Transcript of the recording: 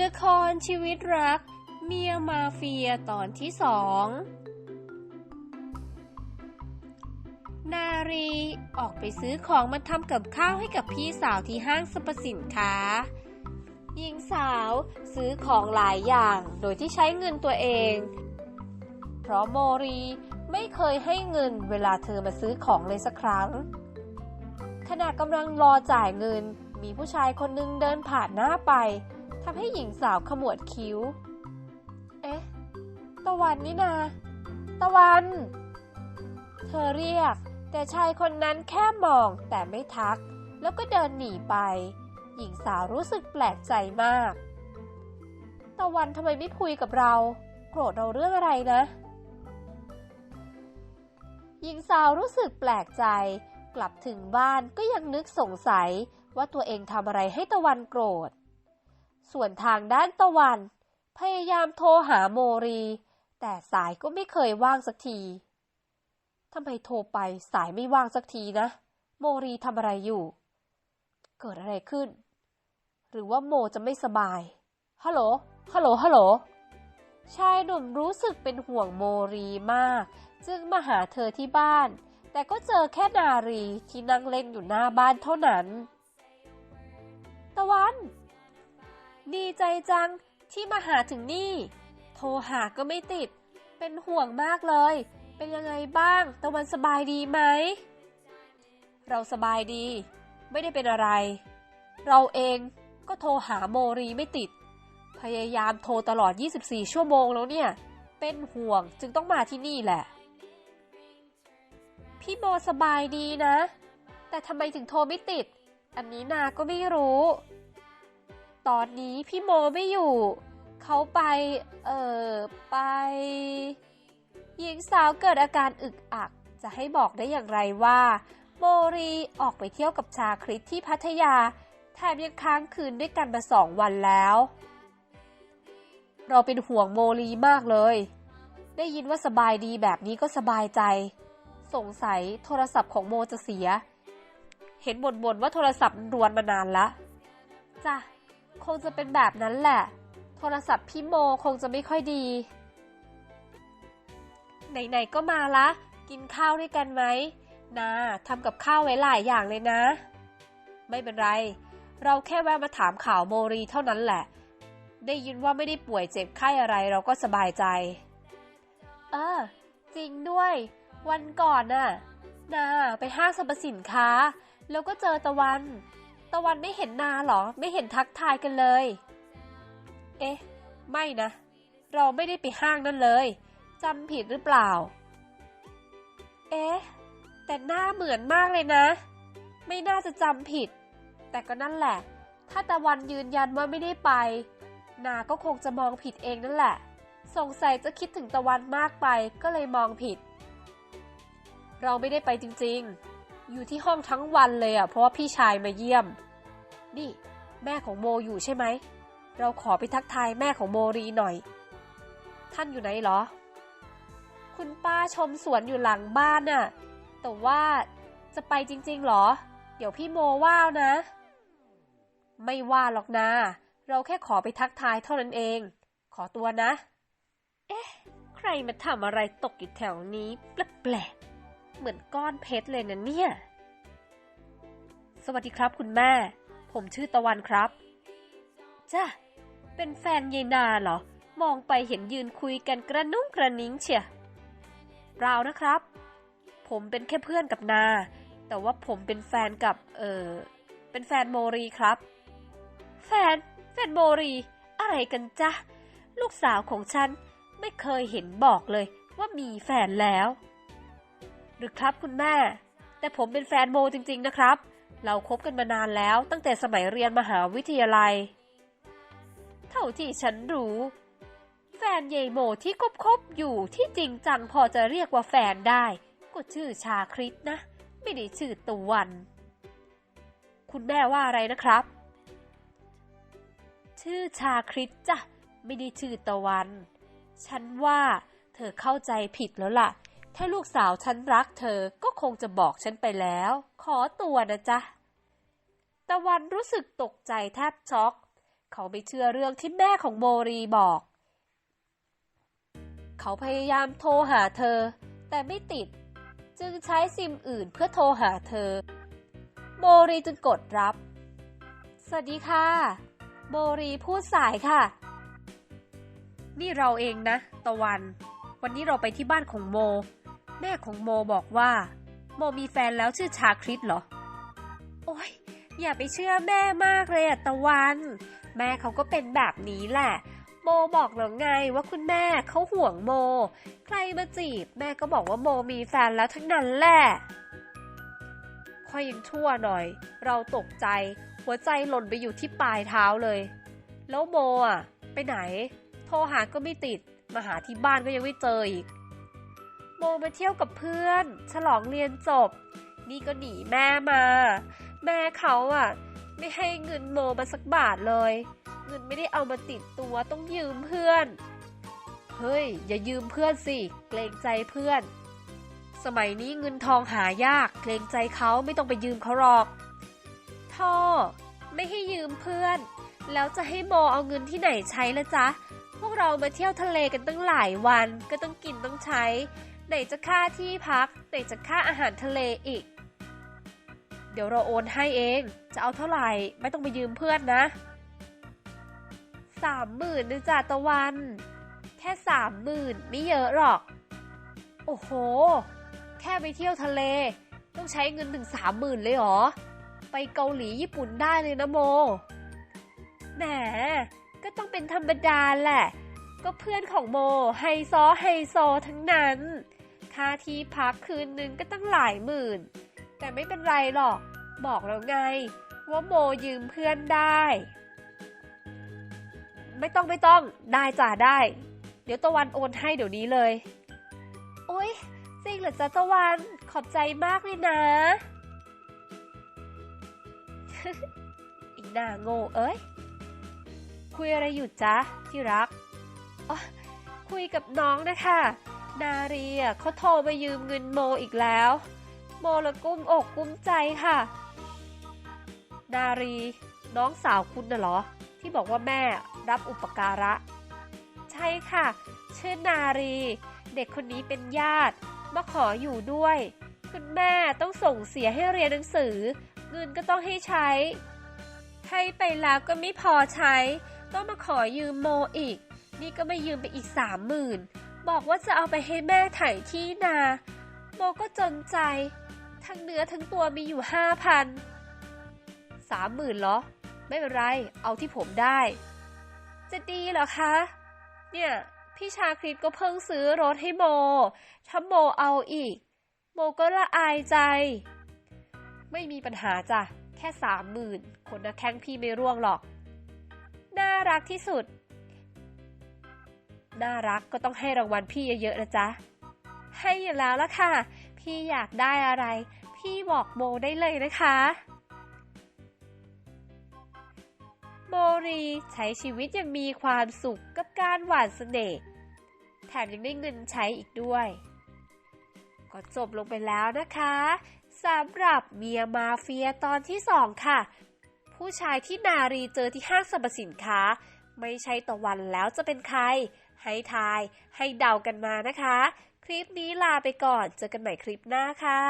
ละครชีวิตรัก เมียมาเฟียตอนที่สองนารีออกไปซื้อของมาทำกับข้าวให้กับพี่สาวที่ห้างสรรพสินค้า หญิงสาวซื้อของหลายอย่างโดยที่ใช้เงินตัวเอง เพราะโมรีไม่เคยให้เงินเวลาเธอมาซื้อของเลยสักครั้ง ขณะกำลังรอจ่ายเงินมีผู้ชายคนหนึ่งเดินผ่านหน้าไป ทำให้หญิงสาวขมวดคิ้ว เอ๊ะ ตะวันนี่นา ตะวัน เธอเรียก แต่ชายคนนั้นแค่มองแต่ไม่ทัก แล้วก็เดินหนีไป หญิงสาวรู้สึกแปลกใจมาก ตะวันทำไมไม่คุยกับเรา โกรธเราเรื่องอะไรนะ หญิงสาวรู้สึกแปลกใจ กลับถึงบ้านก็ยังนึกสงสัยว่าตัวเองทำอะไรให้ตะวันโกรธ ส่วนทางด้านตะวัน พยายามโทรหาโมรี แต่สายก็ไม่เคยว่างสักทีทำไมโทรไปสายไม่ว่างสักทีนะ โมรีทำอะไรอยู่ เกิดอะไรขึ้น หรือว่าโมจะไม่สบาย ฮัลโหล ฮัลโหล ฮัลโหล ชายหนุ่มรู้สึกเป็นห่วงโมรีมาก จึงมาหาเธอที่บ้าน แต่ก็เจอแค่นารีที่นั่งเล่นอยู่หน้าบ้านเท่านั้น ตะวัน ดีใจจังที่มาหาถึงนี่ โทรหาก็ไม่ติด เป็นห่วงมากเลย เป็นยังไงบ้าง ตะวันสบายดีไหม เราสบายดี ไม่ได้เป็นอะไร เราเองก็โทรหาโมรีไม่ติด พยายามโทรตลอด 24 ชั่วโมงแล้วเนี่ย เป็นห่วงจึงต้องมาที่นี่แหละ พี่โมสบายดีนะ แต่ทำไมถึงโทรไม่ติด อันนี้นาก็ไม่รู้ ตอนนี้พี่โมไม่อยู่ เขาไป เอ่อ ไป หญิงสาวเกิดอาการอึกอัก จะให้บอกได้อย่างไรว่า โมรีออกไปเที่ยวกับชาคริสที่พัทยา แถมยังค้างคืนด้วยกันมาสองวันแล้ว เราเป็นห่วงโมรีมากเลย ได้ยินว่าสบายดีแบบนี้ก็สบายใจ สงสัยโทรศัพท์ของโมจะเสีย เห็นบ่นๆว่าโทรศัพท์รวนมานานละจ้ะ คงจะเป็นแบบนั้นแหละ โทรศัพท์พี่โมคงจะไม่ค่อยดี ไหนๆก็มาละ กินข้าวด้วยกันไหมนาทำกับข้าวไว้หลายอย่างเลยนะ ไม่เป็นไร เราแค่แวะมาถามข่าวโมรีเท่านั้นแหละ ได้ยินว่าไม่ได้ป่วยเจ็บไข้อะไรเราก็สบายใจ เออ จริงด้วย วันก่อนน่ะ นาไปห้างสรรพสินค้า แล้วก็เจอตะวัน ตะวันไม่เห็นนาเหรอ ไม่เห็นทักทายกันเลย เอ๊ะ ไม่นะ เราไม่ได้ไปห้างนั่นเลยจำผิดหรือเปล่า เอ๊ะ แต่หน้าเหมือนมากเลยนะ ไม่น่าจะจำผิด แต่ก็นั่นแหละ ถ้าตะวันยืนยันว่าไม่ได้ไป นาก็คงจะมองผิดเองนั่นแหละ สงสัยจะคิดถึงตะวันมากไปก็เลยมองผิด เราไม่ได้ไปจริง ๆ อยู่ที่ห้องทั้งวันเลยอะเพราะว่าพี่ชายมาเยี่ยม นี่ แม่ของโมอยู่ใช่ไหม เราขอไปทักทายแม่ของโมรีหน่อย ท่านอยู่ไหนเหรอ คุณป้าชมสวนอยู่หลังบ้านน่ะ แต่ว่าจะไปจริงๆเหรอ เดี๋ยวพี่โมว่าวนะ ไม่ว่าหรอกนะเราแค่ขอไปทักทายเท่านั้นเอง ขอตัวนะ เอ๊ะ ใครมาทำอะไรตกอยู่แถวนี้แปลกๆ เหมือนก้อนเพชรเลยนะเนี่ย สวัสดีครับคุณแม่ ผมชื่อตะวันครับ จ้ะเป็นแฟนยายนาเหรอ มองไปเห็นยืนคุยกันกระนุ่งกระนิ้งเชียเปล่านะครับ ผมเป็นแค่เพื่อนกับนา แต่ว่าผมเป็นแฟนกับ เออเป็นแฟนโมรีครับ แฟน แฟนโมรี อะไรกันจ๊ะ ลูกสาวของฉันไม่เคยเห็นบอกเลยว่ามีแฟนแล้ว หรือครับคุณแม่ แต่ผมเป็นแฟนโมจริง ๆ นะครับ เราคบกันมานานแล้วตั้งแต่สมัยเรียนมหาวิทยาลัย เท่าที่ฉันรู้ แฟนเยโมที่คบคบๆอยู่ที่จริงจังพอจะเรียกว่าแฟนได้ ก็ชื่อชาคริสนะ ไม่ได้ชื่อตะวัน คุณแม่ว่าอะไรนะครับ ชื่อชาคริสจ้ะไม่ได้ชื่อตะวัน ฉันว่าเธอเข้าใจผิดแล้วล่ะ ถ้าลูกสาวฉันรักเธอก็คงจะบอกฉันไปแล้ว ขอตัวนะจ๊ะ ตะวันรู้สึกตกใจแทบช็อก เขาไม่เชื่อเรื่องที่แม่ของโมรีบอก เขาพยายามโทรหาเธอ แต่ไม่ติด จึงใช้ซิมอื่นเพื่อโทรหาเธอ โมรีจึงกดรับ สวัสดีค่ะ โมรีพูดสายค่ะ นี่เราเองนะ ตะวันวันนี้เราไปที่บ้านของโม แม่ของโมบอกว่า โมมีแฟนแล้วชื่อชาคริสเหรอ โอ๊ยอย่าไปเชื่อแม่มากเลยอะตะวัน แม่เขาก็เป็นแบบนี้แหละ โมบอกแล้วไงว่าคุณแม่เขาห่วงโม ใครมาจีบ แม่ก็บอกว่าโมมีแฟนแล้วทั้งนั้นแหละค่อยยังชั่วหน่อย เราตกใจ หัวใจหล่นไปอยู่ที่ปลายเท้าเลย แล้วโมอะ ไปไหน โทรหาก็ไม่ติด มาหาที่บ้านก็ยังไม่เจออีก โมมาเที่ยวกับเพื่อน ฉลองเรียนจบ นี่ก็หนีแม่มา แม่เขาอะ ไม่ให้เงินโมมาสักบาทเลย เงินไม่ได้เอามาติดตัวต้องยืมเพื่อน เฮ้ย อย่ายืมเพื่อนสิ เกรงใจเพื่อน สมัยนี้เงินทองหายาก เกรงใจเขาไม่ต้องไปยืมเขาหรอกท่อไม่ให้ยืมเพื่อน แล้วจะให้โมเอาเงินที่ไหนใช้ละจ๊ะ พวกเรามาเที่ยวทะเลกันตั้งหลายวัน ก็ต้องกินต้องใช้ ไหนจะค่าที่พัก ไหนจะค่าอาหารทะเลอีก เดี๋ยวเราโอนให้เอง จะเอาเท่าไหร่ไม่ต้องไปยืมเพื่อนนะสามหมื่นนึงจ่าตะวัน แค่สามหมื่นไม่เยอะหรอก โอ้โห แค่ไปเที่ยวทะเล ต้องใช้เงินถึงสามหมื่นเลยเหรอ ไปเกาหลีญี่ปุ่นได้เลยนะโม แหม ก็ต้องเป็นธรรมดาแหละ ก็เพื่อนของโมไฮซอไฮโซทั้งนั้น ค่าที่พักคืนนึงก็ตั้งหลายหมื่น แต่ไม่เป็นไรหรอก บอกแล้วไง ว่าโมยืมเพื่อนได้ ไม่ต้องไม่ต้อง ได้จ่าได้ เดี๋ยวตะวันโอนให้เดี๋ยวนี้เลย โอ๊ยจริงเหรอจ๊ะตะวันขอบใจมากเลยนะอีหน้าโง่เอ้ย คุยอะไรอยู่จ๊ะที่รัก อ๋อ คุยกับน้องนะคะ นาเรีอะเขาโทรมายืมเงินโมอีกแล้ว โมละกุ้มอกกุ้มใจค่ะ นารี น้องสาวคุณน่ะเหรอ ที่บอกว่าแม่รับอุปการะ ใช่ค่ะ ชื่อนารี เด็กคนนี้เป็นญาติ มาขออยู่ด้วย คุณแม่ต้องส่งเสียให้เรียนหนังสือ เงินก็ต้องให้ใช้ ให้ไปแล้วก็ไม่พอใช้ ต้องมาขอยืมโมอีก นี่ก็ไม่ยืมไปอีกสามหมื่น บอกว่าจะเอาไปให้แม่ไถ่ที่นา โมก็จนใจ ทั้งเนื้อทั้งตัวมีอยู่ห้าพันสามหมื่นเหรอ ไม่เป็นไร เอาที่ผมได้ จะดีเหรอคะ เนี่ย พี่ชาคริตก็เพิ่งซื้อรถให้โม ถ้าโมเอาอีก โมก็ละอายใจ ไม่มีปัญหาจ้ะ แค่สามหมื่นคนนะแข้งพี่ไม่ร่วงหรอก น่ารักที่สุด น่ารักก็ต้องให้รางวัลพี่เยอะๆนะจ๊ะ ให้อยู่แล้วละค่ะ พี่อยากได้อะไร พี่บอกโมได้เลยนะคะ โมรีใช้ชีวิตอย่างมีความสุขกับการหวานเสน่ห์แถมยังได้เงินใช้อีกด้วย ก็จบลงไปแล้วนะคะสำหรับเมียมาเฟียตอนที่สองค่ะ ผู้ชายที่นารีเจอที่ห้างสรรพสินค้า ไม่ใช่ตะวันแล้วจะเป็นใคร ให้ทาย ให้เดากันมานะคะ คลิปนี้ลาไปก่อน เจอกันใหม่คลิปหน้าค่ะ